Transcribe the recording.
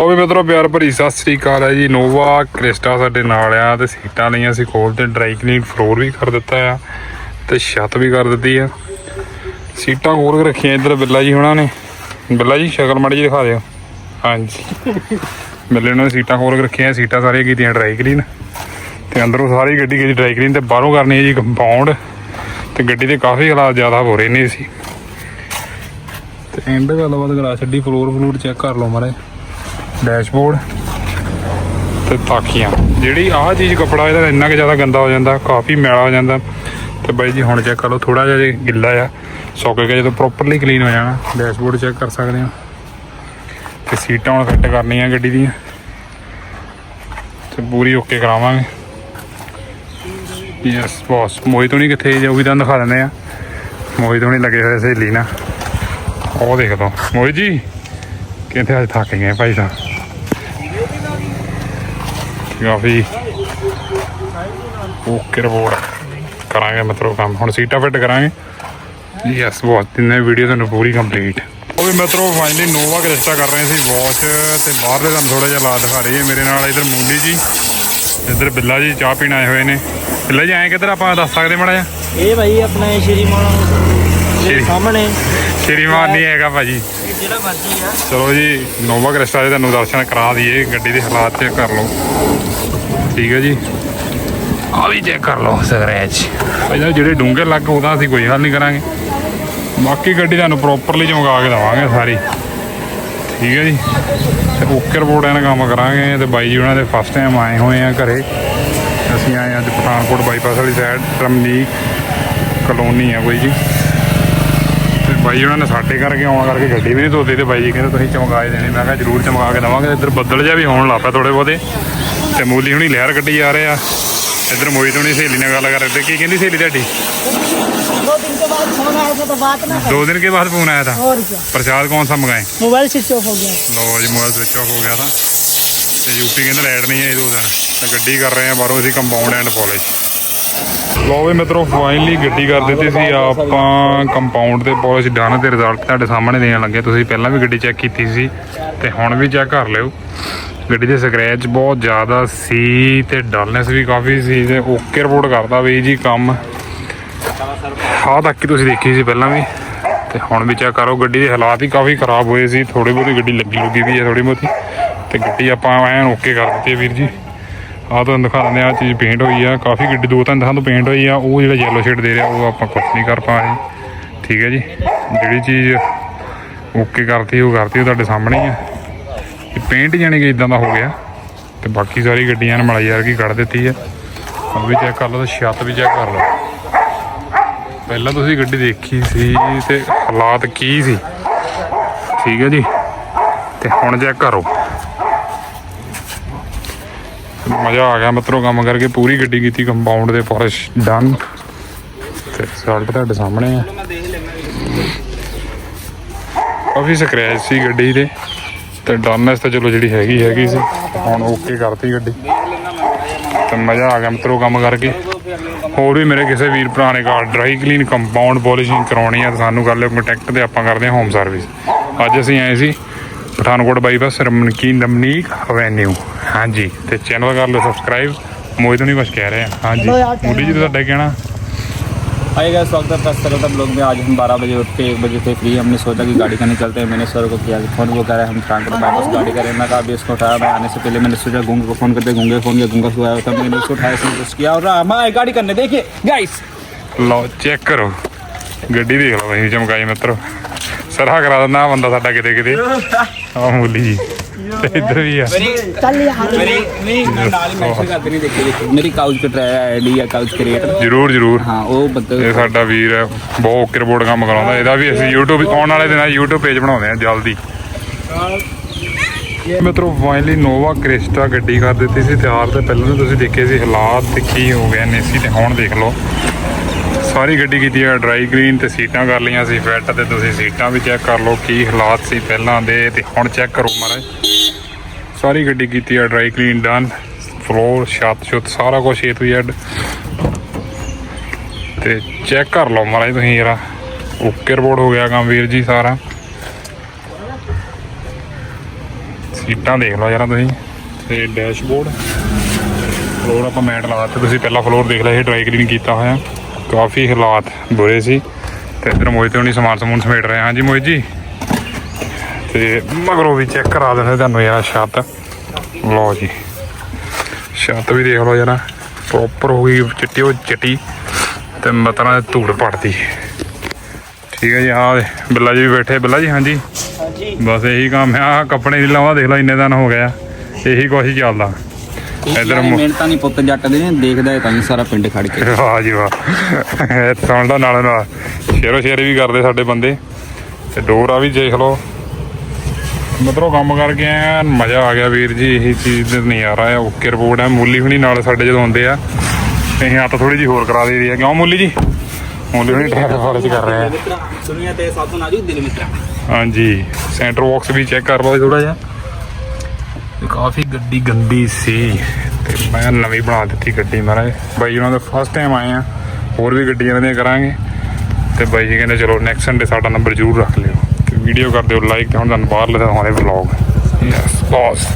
ਉਹ ਵੀ ਮਿੱਤਰੋ ਪਿਆਰ ਭਰੀ ਸਤਿ ਸ੍ਰੀ ਅਕਾਲ ਹੈ ਜੀ। ਨੋਵਾ ਕ੍ਰਿਸਟਾ ਸਾਡੇ ਨਾਲ ਆ ਤੇ ਸੀਟਾਂ ਲਈਆਂ ਸੀ ਖੋਲ ਤੇ ਡਰਾਈ ਕਲੀਨ ਫਲੋਰ ਵੀ ਕਰ ਦਿੱਤਾ ਆ ਤੇ ਛੱਤ ਵੀ ਕਰ ਦਿੱਤੀ ਆ। ਸੀਟਾਂ ਖੋਲ ਕੇ ਰੱਖੀਆਂ ਇੱਧਰ ਬਿੱਲਾ ਜੀ ਹੁਣਾਂ ਨੇ। ਬਿੱਲਾ ਜੀ, ਸ਼ਕਲ ਮਾੜੀ ਜੀ ਦਿਖਾ ਦਿਓ। ਹਾਂਜੀ। ਬਿੱਲੇ ਉਹਨਾਂ ਨੇ ਸੀਟਾਂ ਖੋਲ ਕੇ ਰੱਖੀਆਂ, ਸੀਟਾਂ ਸਾਰੀਆਂ ਕੀਤੀਆਂ ਡਰਾਈ ਕਲੀਨ ਤੇ ਅੰਦਰੋਂ ਸਾਰੀ ਗੱਡੀ ਕੀਤੀ ਡਰਾਈ ਕਲੀਨ ਤੇ ਬਾਹਰੋਂ ਕਰਨੀ ਹੈ ਜੀ ਕੰਪਾਊਂਡ ਤੇ ਗੱਡੀ ਦੇ ਕਾਫੀ ਹਾਲਾਤ ਜ਼ਿਆਦਾ ਹੋ ਰਹੇ ਨੇ ਸੀ ਤੇ ਐਂਡ ਗੱਲਬਾਤ ਕਰਾ ਛੱਡੀ ਫਲੋਰ ਫਲੂਰ ਚੈੱਕ ਕਰ ਲਓ ਮਾਰੇ। ਡੈਸ਼ਬੋਰਡ। ਤੇ ਤਾਕੀਆਂ। ਜਿਹੜੀ ਆਹ ਚੀਜ਼ ਕਪੜਾ ਇਹਦਾ ਇੰਨਾ ਕਿ ਜ਼ਿਆਦਾ ਗੰਦਾ ਹੋ ਜਾਂਦਾ, ਕਾਫੀ ਮੈਲਾ ਹੋ ਜਾਂਦਾ। ਤੇ ਬਾਈ ਜੀ, ਹੁਣ ਚੈੱਕ ਕਰ ਲਓ ਥੋੜਾ ਜਿਹਾ ਜੇ ਗਿੱਲਾ ਆ, ਸੁੱਕ ਗਿਆ ਜਦੋਂ ਪ੍ਰੋਪਰਲੀ ਕਲੀਨ ਹੋ ਜਾਣਾ, ਡੈਸ਼ਬੋਰਡ ਚੈੱਕ ਕਰ ਸਕਦੇ ਹੋ। ਤੇ ਸੀਟਾਂ ਹੁਣ ਫਿੱਟ ਕਰਨੀਆਂ ਗੱਡੀ ਦੀਆਂ। ਤੇ ਪੂਰੀ ਓਕੇ ਕਰਾਵਾਂਗੇ। ਯੈਸ ਬੌਸ ਮੋਹਿਤ ਨਹੀਂ ਕਿੱਥੇ ਜੇ ਉਹ ਵੀ ਤਾਂ ਦਿਖਾ ਦਿੰਦੇ ਆ। ਮੋਹਿਤ ਨਹੀਂ ਲੱਗੇ ਹੋਏ ਸਹੇਲੀ ਨਾਲ। ਉਹ ਦੇਖ ਲਓ। ਮੋਹਿਤ ਜੀ ਕਹਿੰਦੇ ਅੱਜ ਥੱਕ ਗਏ ਭਾਈ ਸਾਹਿਬ? ਕਾਫੀ ਓਕੇ ਰਿਪੋਰਟ ਕਰਾਂਗੇ ਮਤਲਬ ਕੰਮ। ਹੁਣ ਸੀਟਾਂ ਫਿੱਟ ਕਰਾਂਗੇ। ਯੈਸ ਬਹੁਤ। ਤਿੰਨੇ ਵੀਡੀਓ ਤੁਹਾਨੂੰ ਪੂਰੀ ਕੰਪਲੀਟ ਉਹ ਵੀ ਮਤਲਬ ਫਾਈਨਲੀ ਨੋਵਾ ਕ੍ਰਿਸਟਾ ਕਰ ਰਹੇ ਸੀ ਵਾਚ ਤੇ ਬਾਹਰਲੇ ਤੁਹਾਨੂੰ ਥੋੜਾ ਜਿਹਾ ਲਾ ਦਿਖਾ ਰਹੀ ਹੈ ਮੇਰੇ ਨਾਲ ਇਧਰ ਮੁੰਡੀ ਜੀ, ਇੱਧਰ ਬਿੱਲਾ ਜੀ ਚਾਹ ਪੀਣ ਆਏ ਹੋਏ ਨੇ। ਬਿੱਲਾ ਜੀ, ਐਂ ਕਿੱਧਰ ਆਪਾਂ ਦੱਸ ਸਕਦੇ ਮਾੜਾ ਜਿਹਾ? ਇਹ ਭਾਈ ਆਪਣੇ ਸ਼੍ਰੀਮਾਨ ਸ਼੍ਰੀ- ਦੇ ਸਾਹਮਣੇ। ਸ਼੍ਰੀਮਾਨ ਨਹੀਂ ਹੈਗਾ ਭਾਜੀ। ਇਹ ਜਿਹੜਾ ਮਰਜ਼ੀ ਆ। ਚਲੋ ਜੀ ਨੋਵਾ ਕ੍ਰਿਸਟਾ ਦੇ ਤੁਹਾਨੂੰ ਦਰਸ਼ਨ ਕਰਾ ਦਈਏ ਗੱਡੀ ਦੇ ਹਾਲਾਤ ਚੈੱਕ ਕਰ ਲਓ। ਠੀਕ ਹੈ ਜੀ। ਆ ਵੀ ਚੈੱਕ ਕਰ ਲਓ ਸਕ੍ਰੈਚ ਪਹਿਲਾਂ ਜਿਹੜੇ ਡੂੰਘੇ ਲੱਗ ਉਹਦਾ ਅਸੀਂ ਕੋਈ ਹੱਲ ਨਹੀਂ ਕਰਾਂਗੇ। ਬਾਕੀ ਗੱਡੀ ਤੁਹਾਨੂੰ ਪ੍ਰੋਪਰਲੀ ਚਮਕਾ ਕੇ ਦੇਵਾਂਗੇ ਸਾਰੀ। ਠੀਕ ਹੈ ਜੀ। ਤੇ ਓਕੇ ਰਿਪੋਰਟ ਇਹਨਾਂ ਕੰਮ ਕਰਾਂਗੇ। ਤੇ ਬਾਈ ਜੀ ਉਹਨਾਂ ਦੇ ਫਸਟ ਟਾਈਮ ਆਏ ਹੋਏ ਆ ਘਰੇ। ਅਸੀਂ ਆਏ ਅੱਜ ਪਠਾਨਕੋਟ ਬਾਈਪਾਸ ਵਾਲੀ ਸਾਈਡ ਰਮਨੀਕ ਕਲੋਨੀ ਆ ਕੋਈ ਜੀ। ਤੇ ਬਾਈ ਉਹਨਾਂ ਨੇ ਸਾਡੇ ਕਰਕੇ ਆਉਣ ਕਰਕੇ ਗੱਡੀ ਵੀ ਨਹੀਂ ਧੋਤੀ ਤੇ ਬਾਈ ਜੀ ਕਹਿੰਦੇ ਤੁਸੀਂ ਚਮਕਾ ਹੀ ਦੇਣੀ ਮੈਂ ਕਿਹਾ ਜ਼ਰੂਰ ਚਮਕਾ ਕੇ ਦੇਵਾਂਗੇ ਇੱਧਰ ਬੱਦਲ ਜਿਹਾ ਵੀ ਹੋਣ ਲੱਗ ਪਿਆ ਥੋੜੇ ਬਹੁਤੇ ਤੇ ਮੂਲੀ ਹੁਣੀ ਲਹਿਰ ਕੱਢੀ ਜਾ ਰਹੇ ਆ ਇੱਧਰ ਮੋਹਿਤ ਹੁਣੀ ਸਹੇਲੀ ਨਾਲ ਗੱਲ ਕਰ ਰਹੇ ਤੇ ਕੀ ਕਹਿੰਦੀ ਸਹੇਲੀ ਤੁਹਾਡੀ दो दिन के बाद फोन आया था तो बात ना दो दिन के बाद फोन आया था और क्या प्रसाद कौन सा मंगाए मोबाइल स्विच ऑफ हो गया ਲਓ ਜੀ ਮੋਬਾਈਲ ਸਵਿਚ ਆਫ ਹੋ ਗਿਆ ਤਾਂ ਤੇ ਯੂਪੀ ਕਹਿੰਦੇ ਲਾਈਟ ਨਹੀਂ ਆਈ ਦੋ ਦਿਨ ਤੇ ਗੱਡੀ ਕਰ ਰਹੇ ਆ ਬਾਹਰੋਂ ਅਸੀਂ ਕੰਪਾਊਂਡ ਐਂਡ ਪਾਲਿਸ਼ ਲਓ ਵੀ ਮਿੱਤਰੋ ਫਾਈਨਲੀ ਗੱਡੀ ਕਰ ਦਿੱਤੀ ਸੀ। ਆਪਾਂ ਕੰਪਾਊਂਡ ਤੇ ਪਾਲਿਸ਼ ਡਨ ਤੇ ਰਿਜ਼ਲਟ ਤੁਹਾਡੇ ਸਾਹਮਣੇ ਦੇਣ ਲੱਗੇ। ਤੁਸੀਂ ਪਹਿਲਾਂ ਵੀ ਗੱਡੀ ਚੈੱਕ ਕੀਤੀ ਸੀ ਤੇ ਹੁਣ ਵੀ ਚੈੱਕ ਕਰ ਲਿਓ। ਗੱਡੀ ਦੇ ਸਕ੍ਰੈਚ ਬਹੁਤ ਜ਼ਿਆਦਾ ਸੀ ਤੇ ਡਲਨੈਸ ਵੀ ਕਾਫੀ ਸੀ ਤੇ ਓਕੇ ਰਿਪੋਰਟ ਕਰਦਾ ਵੀ ਜੀ ਕੰਮ। ਆਹ ਤੱਕ ਹੀ ਤੁਸੀਂ ਦੇਖੀ ਸੀ ਪਹਿਲਾਂ ਵੀ। ਤੇ ਹੁਣ ਵੀ ਚੈੱਕ ਕਰੋ, ਗੱਡੀ ਦੇ ਹਾਲਾਤ ਹੀ ਕਾਫੀ ਖਰਾਬ ਹੋਏ ਸੀ। ਥੋੜੀ ਬਹੁਤੀ ਗੱਡੀ ਲੱਗੀ ਲੁੱਗੀ ਵੀ ਹੈ ਥੋੜੀ ਬਹੁਤੀ। ਤੇ ਗੱਡੀ ਆਪਾਂ ਐਨ ਓਕੇ ਕਰ ਦਿੱਤੀ ਵੀਰ ਜੀ। ਆਹ ਤੁਹਾਨੂੰ ਦਿਖਾ ਦਿੰਦੇ ਆ ਆਹ ਚੀਜ਼ ਪੇਂਟ ਹੋਈ ਆ। ਕਾਫੀ ਗੱਡੀ, ਦੋ ਤਿੰਨ ਥਾਂ ਤੋਂ ਪੇਂਟ ਹੋਈ ਆ। ਉਹ ਜਿਹੜਾ ਯੈਲੋ ਸ਼ੇਡ ਦੇ ਰਿਹਾ, ਉਹ ਆਪਾਂ ਕੁਝ ਨਹੀਂ ਕਰ ਪਾ ਰਹੇ। ਠੀਕ ਹੈ ਜੀ। ਜਿਹੜੀ ਚੀਜ਼ ਓਕੇ ਕਰਤੀ, ਉਹ ਕਰਤੀ ਉਹ ਤੁਹਾਡੇ ਸਾਹਮਣੇ ਆ। ਇਹ ਪੇਂਟ ਜਾਣੀ ਕਿ ਇਦਾਂ ਦਾ ਹੋ ਗਿਆ। ਤੇ ਬਾਕੀ ਸਾਰੀ ਗੱਡੀਆਂ ਨੇ ਮਲਾਈ ਯਾਰ ਕੀ ਕੱਢ ਦਿੱਤੀ ਹੈ ਉਹ ਵੀ ਚੈੱਕ ਕਰ ਲਓ ਤੇ ਛੱਤ ਵੀ ਚੈੱਕ ਕਰ ਲਓ। ਪਹਿਲਾਂ ਤੁਸੀਂ ਗੱਡੀ ਦੇਖੀ ਸੀ ਤੇ ਹਾਲਾਤ ਕੀ ਸੀ? ਠੀਕ ਹੈ ਜੀ। ਤੇ ਹੁਣ ਚੈੱਕ ਕਰੋ। ਮਜ਼ਾ ਆ ਗਿਆ। ਮਤਰੋ ਕੰਮ ਕਰਕੇ ਪੂਰੀ ਗੱਡੀ ਕੀਤੀ ਕੰਪਾਊਂਡ ਦੇ ਪਾਲਿਸ਼ ਡਨ ਤੇ ਰਿਜ਼ਲਟ ਤੁਹਾਡੇ ਸਾਹਮਣੇ ਆ। ਕਾਫੀ ਸਕ੍ਰੈਚ ਸੀ ਗੱਡੀ ਦੇ। ਤੇ ਡਨੈਸ ਤਾਂ ਚਲੋ ਜਿਹੜੀ ਹੈਗੀ ਹੈਗੀ ਸੀ। ਹੁਣ ਓਕੇ ਕਰਤੀ ਗੱਡੀ। ਤੇ ਮਜ਼ਾ ਆ ਗਿਆ ਮਤਰੋ ਕੰਮ ਕਰਕੇ। ਹੋਰ ਵੀ ਮੇਰੇ ਕਿਸੇ ਵੀਰ ਭਰਾ ਨੇ car dry clean compound polishing ਕਰਾਉਣੀ ਆ, ਤਾਂ ਸਾਨੂੰ ਕਰ ਲਿਓ ਕੰਟੈਕਟ ਤੇ ਆਪਾਂ ਕਰਦੇ ਹਾਂ ਹੋਮ ਸਰਵਿਸ ਅੱਜ ਅਸੀਂ ਆਏ ਸੀ ਪਠਾਨਕੋਟ ਬਾਈਪਾਸ ਰਮਨਕੀ ਨਮਨੀਕ ਐਵੇਨਿਊ ਹਾਂਜੀ ਤੇ ਚੈਨਲ ਕਰ ਲਓ ਸਬਸਕ੍ਰਾਈਬ ਮੋਹਿਤ ਨਹੀਂ ਕੁਝ ਕਹਿ ਰਹੇ ਆ ਹਾਂਜੀ ਚਲੋ ਯਾਰ, ਮੁੰਡੀ ਜੀ ਤੁਹਾਡਾ ਕਹਿਣਾ हाय गाइस स्वागत है दस तरह ब्लॉग में आज हम 12 बजे उठ के एक बजे थे फ्री हमने सोचा कि गाड़ी का निकलते हैं मैंने सर को किया कि फोन वो कह रहा है हम ट्रांसपोर्ट वापस गाड़ी करें मैं कहा अभी इसको उठाया मैं आने से पहले मैंने सोचा गूंगे को फोन करते गूंगे फोन किया गूंगा सुबह था मैंने उसको उठाया सब कुछ किया और हम आए गाड़ी करने देखिए गाइस ਲਓ ਚੈੱਕ ਕਰੋ ਗੱਡੀ ਦੇਖ ਲਓ ਅਸੀਂ ਚਮਕਾਈ ਮਿੱਤਰੋ ਸਰਹਾ ਕਰਾ ਦਿੰਦਾ ਆਹ ਬੰਦਾ ਸਾਡਾ ਕਿਤੇ ਕਿਤੇ ਆ ਮੂਲੀ ਜੀ ਤੇ ਇੱਧਰ ਵੀ ਆ चल यार मेरी मेरी नाली मैसेज करते नहीं देखिए देखिए मेरी काउच पे आईडी या काउच क्रिएटर ਜਰੂਰ ਜਰੂਰ हाँ वो बंदे ਇਹ ਸਾਡਾ ਵੀਰ ਹੈ ਬਹੁਤ ਓਕੇ ਰਿਪੋਰਟ ਕੰਮ ਕਰਾਉਂਦਾ ਇਹਦਾ ਵੀ ਅਸੀਂ YouTube ਆਉਣ ਵਾਲੇ ਦਿਨਾਂ 'ਚ YouTube ਪੇਜ ਬਣਾਉਂਦੇ ਆ ਜਲਦੀ ਮਿੱਤਰੋ ਫਾਈਨਲੀ ਨੋਵਾ ਕ੍ਰਿਸਟਾ ਗੱਡੀ ਕਰ ਦਿੱਤੀ ਸੀ ਤਿਆਰ ਤੇ ਪਹਿਲਾਂ ਤਾਂ ਤੁਸੀਂ ਦੇਖੇ ਸੀ ਹਾਲਾਤ ਤੇ ਕੀ ਹੋ ਗਏ ਨੇ ਸੀ ਤੇ ਹੁਣ ਦੇਖ ਲਓ ਸਾਰੀ ਗੱਡੀ ਕੀਤੀ ਹੈ ਡਰਾਈ ਕਲੀਨ ਤੇ ਸੀਟਾਂ ਕਰ ਲਈਆਂ ਸੀ ਫਿੱਟ ਤੇ ਤੁਸੀਂ ਸੀਟਾਂ ਵੀ ਚੈੱਕ ਕਰ ਲਓ ਕੀ ਹਾਲਾਤ ਸੀ ਪਹਿਲਾਂ ਦੇ, ਤੇ ਹੁਣ ਚੈੱਕ ਕਰੋ ਮਹਾਰਾਜ। ਸਾਰੀ ਗੱਡੀ ਕੀਤੀ ਹੈ ਡਰਾਈ ਕਲੀਨ ਡਨ ਫਲੋਰ ਛੱਤ ਛੁੱਤ, ਸਾਰਾ ਕੁਝ ਏ ਟੂ ਜ਼ੈਡ ਤੇ ਚੈੱਕ ਕਰ ਲਓ ਮਹਾਰਾਜ ਤੁਸੀਂ ਜਰਾ। ਓਕੇ ਰਿਪੋਰਟ ਹੋ ਗਿਆ ਕੰਮ ਵੀਰ ਜੀ ਸਾਰਾ। ਸੀਟਾਂ ਦੇਖ ਲਓ ਯਾਰ ਤੁਸੀਂ। ਤੇ ਡੈਸ਼ਬੋਰਡ ਫਲੋਰ ਆਪਾਂ ਮੈਟ ਲਾ ਦਿੱਤੇ, ਤੁਸੀਂ ਪਹਿਲਾ ਫਲੋਰ ਦੇਖ ਲਿਆ, ਇਹ ਡਰਾਈ ਕਲੀਨ ਕੀਤਾ ਹੋਇਆ। ਕਾਫੀ ਹਾਲਾਤ ਬੁਰੇ ਸੀ ਤੇ ਇਧਰ ਮੋਹਿਤ ਹੋਣੀ ਸਮਾਨ ਸਮੂਨ ਸਮੇਟ ਰਹੇ ਹਾਂਜੀ ਮੋਹਿਤ ਜੀ। ਤੇ ਮਗਰੋਂ ਵੀ ਚੈੱਕ ਕਰਾ ਦਿੰਦੇ ਤੁਹਾਨੂੰ ਯਾਰ ਛੱਤ। ਲਓ ਜੀ। ਛੱਤ ਵੀ ਦੇਖ ਲਓ ਯਾਰ। ਪ੍ਰੋਪਰ ਹੋ ਗਈ ਚਿੱਟੀ ਉਹ ਚਿੱਟੀ ਤੇ ਮਤਲਬ ਧੂੜ ਪੜਦੀ। ਠੀਕ ਹੈ ਜੀ ਆਹ ਬਿੱਲਾ ਜੀ ਵੀ ਬੈਠੇ। ਬਿੱਲਾ ਜੀ ਹਾਂਜੀ। जी ਬਸ ਇਹੀ ਕੰਮ ਆ ਕੱਪੜੇ ਨਹੀਂ ਲਾਉਂਦਾ ਦੇਖ ਲਓ ਇੰਨੇ ਦਿਨ ਹੋ ਗਏ ਆ। ਇਹੀ ਕੁਛ ਹੀ ਚੱਲਦਾ। ਇੱਧਰ ਮਿਹਨਤਾਂ ਨਹੀਂ ਪੁੱਤ ਜੱਟ ਦੇ ਨੇ ਦੇਖਦਾ ਹੈ ਤਾਂ ਹੀ ਸਾਰਾ ਪਿੰਡ ਖੜ ਕੇ। ਵਾਹ ਜੀ ਵਾਹ। ਇਹ ਸੁਣਦਾ ਨਾਲ ਨਾਲ। ਸ਼ੇਰੋ ਸ਼ੇਰੇ ਵੀ ਕਰਦੇ ਸਾਡੇ ਬੰਦੇ। ਤੇ ਡੋਰਾ ਵੀ ਦੇਖ ਲਓ। ਮਤਲਬ ਕੰਮ ਕਰਕੇ ਐਨ ਮਜ਼ਾ ਆ ਗਿਆ ਵੀਰ ਜੀ ਇਹੀ ਚੀਜ਼ ਦਾ ਨਜ਼ਾਰਾ ਆ। ਓਕੇ ਰਿਪੋਰਟ ਹੈ ਮੂਲੀ ਹੁਣੀ ਨਾਲ ਸਾਡੇ ਜਦੋਂ ਆਉਂਦੇ ਆ। ਅਸੀਂ ਹੱਥ ਥੋੜੀ ਜੀ ਹੋਰ ਕਰਾ ਦੇਈ ਆ। ਕਿਉਂ ਮੂਲੀ ਜੀ? ਮੂਲੀ ਹੁਣੀ ਟਾਇਰ ਫਾਲਜ ਕਰ ਰਹੇ ਆ। ਸੁਣੀਆ ਤੇ ਸਾਥੋਂ ਨਾਜੂ ਦਿਲ ਮਿੱਤਰਾ। ਹਾਂਜੀ। ਸੈਂਟਰ ਬਾਕਸ ਵੀ ਚੈੱਕ ਕਰ ਲਓ ਥੋੜਾ ਜਿਹਾ। ਤੇ ਕਾਫੀ ਗੱਡੀ ਗੰਦੀ ਸੀ। ਤੇ ਮੈਂ ਨਵੀਂ ਬਣਾ ਦਿੱਤੀ ਗੱਡੀ ਮਹਾਰਾਜ। ਬਾਈ ਉਹਨਾਂ ਦਾ ਫਸਟ ਟਾਈਮ ਆਏ ਆ। ਹੋਰ ਵੀ ਗੱਡੀਆਂ ਇਹਨਾਂ ਦੀਆਂ ਕਰਾਂਗੇ। ਤੇ ਬਾਈ ਜੀ ਕਹਿੰਦੇ ਚਲੋ ਨੈਕਸਟ ਸੰਡੇ ਸਾਡਾ ਨੰਬਰ ਜ਼ਰੂਰ ਰੱਖ ਲਿਓ। ਤੇ ਵੀਡੀਓ ਕਰ ਦਿਓ ਲਾਈਕ ਤੇ ਹੁਣ ਤੁਹਾਨੂੰ ਬਾਹਰ ਲੈ ਦਿਖਾਉਂਦੇ ਵਲੌਗ ਯੈਸ ਬੌਸ